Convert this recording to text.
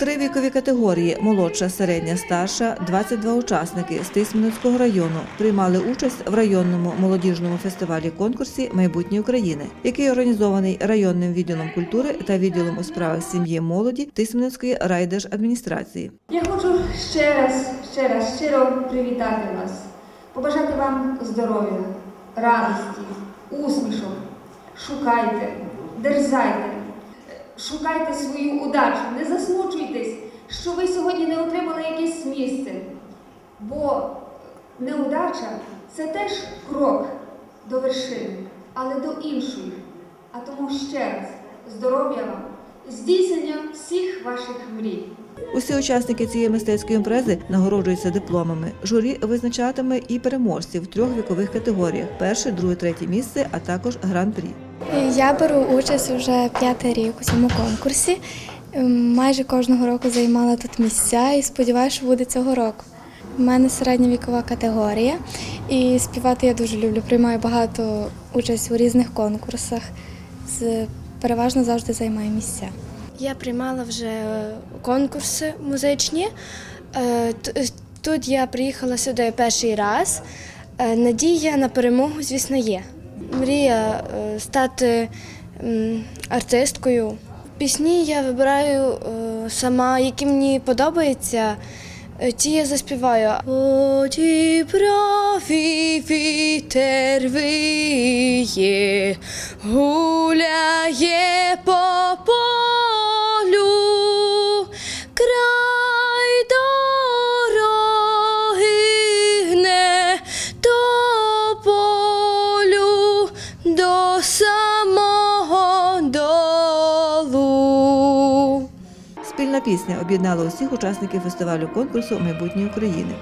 Три вікові категорії молодша, середня, старша, 22 учасники з Тисменецького району приймали участь в районному молодіжному фестивалі конкурсі Майбутнє України, який організований районним відділом культури та відділом у справах сім'ї молоді Тисменецької райдержадміністрації. Я хочу ще раз, ще раз щиро привітати вас, побажати вам здоров'я, радості, усмішок. Шукайте, дерзайте, шукайте свою удачу, не засмучуйтесь, що ви сьогодні не отримали якесь місце. Бо неудача це теж крок до вершини, але до іншої. А тому ще раз здоров'я вам, здійснення всіх ваших мрій. Усі учасники цієї мистецької імпрези нагороджуються дипломами. Журі визначатиме і переможців в трьох вікових категоріях: перше, друге, третє місце, а також гран-прі. Я беру участь вже п'ятий рік у цьому конкурсі. Ем, Майже кожного року займала тут місця і сподіваюся, що буде цього року. У мене середня вікова категорія, і співати я дуже люблю. Приймаю багато участь у різних конкурсах. Переважно завжди займаю місця. Я приймала вже конкурси музичні. Е, е, Тут я приїхала сюди перший раз. Е, Надія на перемогу, звісно, є. Мрія стати артисткою. Пісні я вибираю е, сама, які мені подобаються. Е, Ті я заспіваю. Оді правий вітер виє, гуляє по полю, край до полю Спільна пісня об'єднала усіх учасників фестивалю конкурсу Майбутнє України.